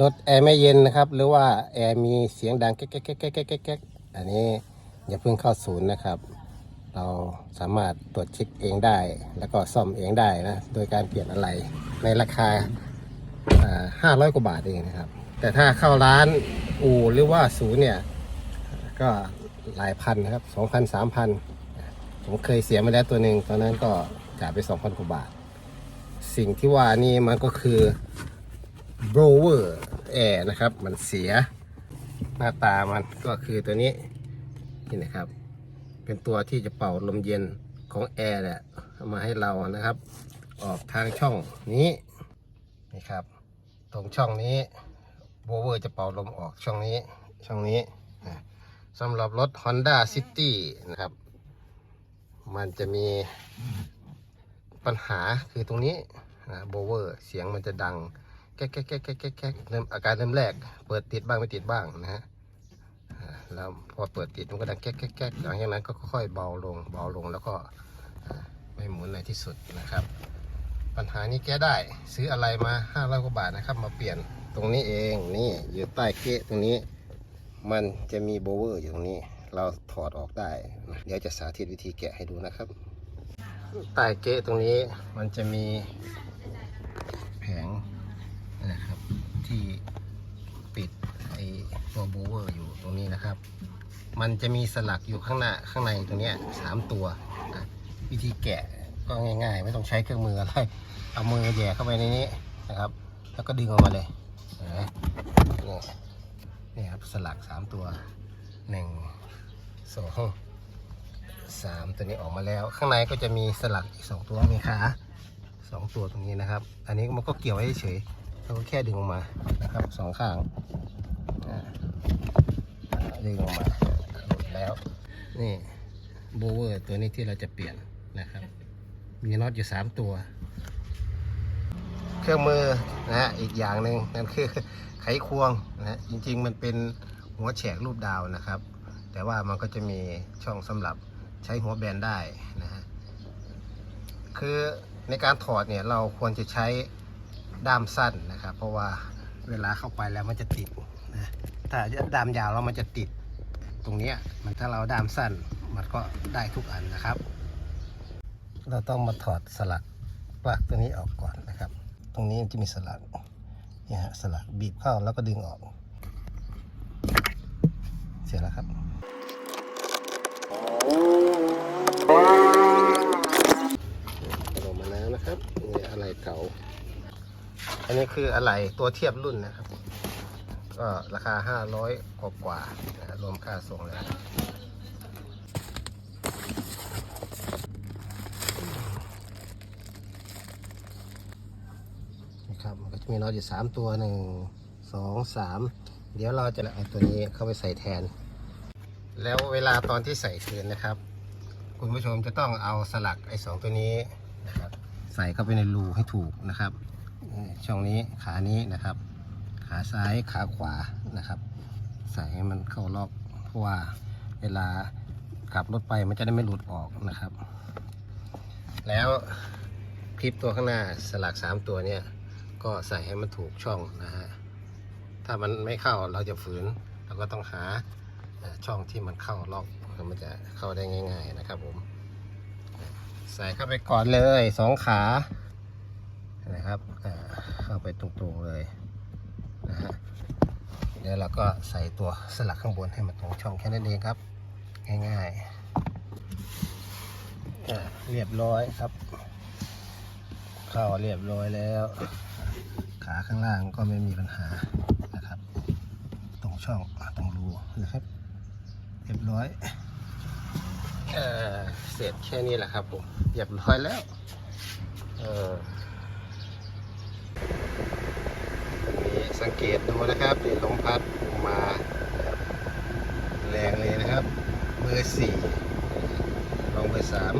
รถแอร์ไม่เย็นนะครับ หรือว่าแอร์มีเสียงดังแก๊กแก๊กแก๊กแก๊กแก๊กแก๊กแก๊กอันนี้อย่าเพิ่งเข้าศูนย์นะครับ เราสามารถตรวจเช็คเองได้ แล้วก็ซ่อมเองได้นะ โดยการเปลี่ยนอะไรในราคาห้าร้อยกว่าบาทเองนะครับ แต่ถ้าเข้าร้านอู่หรือว่าศูนย์เนี่ยก็หลายพันนะครับสองพันสามพันผมเคยเสียมาแล้วตัวหนึ่งตอนนั้นก็จ่ายไปสองพันกว่าบาท สิ่งที่ว่านี่มันก็คือ blower air นะครับ มันเสียหน้าตามันก็คือตัวนี้นี่นะครับ เป็นตัวที่จะเป่าลมเย็นของแอร์เนี่ยมาให้เรานะครับ ออกทางช่องนี้นี่ครับ ตรงช่องนี้โบเวอร์จะเป่าลมออกช่องนี้ช่องนี้สำหรับรถ Honda City นะครับ มันจะมีปัญหาคือตรงนี้โบเวอร์เสียงมันจะดัง แก๊กแก๊กแก๊กแก๊กแก๊กเริ่มอาการเริ่มแรก เปิดติดบ้างไม่ติดบ้างนะฮะแล้วพอเปิดติดมันก็ดังแก๊กแก๊กแก๊กหลังจากนั้นก็ค่อยเบาลงเบาลงแล้วก็ไม่หมุนในที่สุดนะครับ ปัญหานี้แก้ได้ซื้ออะไรมาห้าร้อยกว่าบาทนะครับ มาเปลี่ยนตรงนี้เองนี่อยู่ใต้เกะตรงนี้ มันจะมีโบเวอร์อยู่ตรงนี้ เราถอดออกได้ เดี๋ยวจะสาธิตวิธีแกะให้ดูนะครับ ใต้เกะตรงนี้มันจะมีแผงนะครับ ที่ปิดไอตัวโบเวอ รงนี้นะครับ มันจะมีสลักอยู่ข้างหน้าข้างในตรงนี้สามตัวนะวิธีแกะก็ง่าย ๆ ไม่ต้องใช้เครื่องมืออะไรเอามือแย่เข้าไปในนี้นะครับ แล้วก็ดึงออกมาเลยนี่นี่ครับสลักสามตัวหนึ่งสองสามตัวนี้ออกมาแล้ว ข้างในก็จะมีสลักอีกสองตัวมีขาสองตัวตรงนี้นะครับ อันนี้มันก็เกี่ยวไว้เฉยเราก็แค่ดึงออกมานะครับสองข้าง ดึงออกมาหลุดแล้ว นี่โบเวอร์ตัวนี้ที่เราจะเปลี่ยนนะครับ มีน็อตอยู่สามตัว เครื่องมือนะฮะอีกอย่างหนึ่งนั่นคือไขควงนะฮะจริงๆ มันเป็นหัวแฉกรูปดาวนะครับ แต่ว่ามันก็จะมีช่องสำหรับใช้หัวแบนได้นะฮะคือในการถอดเนี่ยเราควรจะใช้ด้ามสั้นนะครับ เพราะว่าเวลาเข้าไปแล้วมันจะติดนะ ถ้าด้ามยาวแล้วมันจะติดตรงนี้มันถ้าเราด้ามสั้นมันก็ได้ทุกอันนะครับ เราต้องมาถอดสลักปลั๊กตัวนี้ออกก่อนนะครับ ตรงนี้จะมีสลักนี่ฮะสลักบีบเข้าแล้วก็ดึงออก เสร็จแล้วครับลงมาแล้วนะครับนี่อะไรเก่า อันนี้คืออะไรตัวเทียบรุ่นนะครับ ก็ราคา 500กว่ากว่านะรวมค่าส่งแล้วนะครับมันก็จะมีน็อตอยู่สามตัวหนึ่งสองสามเดี๋ยวเราจะเอาตัวนี้เข้าไปใส่แทน แล้วเวลาตอนที่ใส่คืนนะครับ คุณผู้ชมจะต้องเอาสลักไอ้สองตัวนี้นะครับใส่เข้าไปในรูให้ถูกนะครับช่องนี้ขานี้นะครับ ขาซ้ายขาขวานะครับ ใส่ให้มันเข้าล็อกเพราะว่าเวลาขับรถไปมันจะได้ไม่หลุดออกนะครับ แล้วคลิปตัวข้างหน้าสลักสามตัวเนี่ย ก็ใส่ให้มันถูกช่องนะฮะถ้ามันไม่เข้าเราจะฝืนเราก็ต้องหาช่องที่มันเข้าล็อกแล้มันจะเข้าได้ง่าย ๆนะครับผมใส่เข้าไปก่อนเลยสองขานะครับเข้าไปตรงๆเลย นะฮะเดี๋ยวเราก็ใส่ตัวสลักข้างบนให้มันตรงช่องแค่นั้นเองครับ ง่ายๆเรียบร้อยครับ เข้าเรียบร้อยแล้ว ขาข้างล่างก็ไม่มีปัญหานะครับ ตรงช่องตรงรูนะครับ เรียบร้อยเอเสร็จแค่นี้แหละครับผมเรียบร้อยแล้ว เกตดูนะครับเดี๋ยวลมพัดมาแรงเลยนะครับ เบอร์สี่ลงเบอร์สาม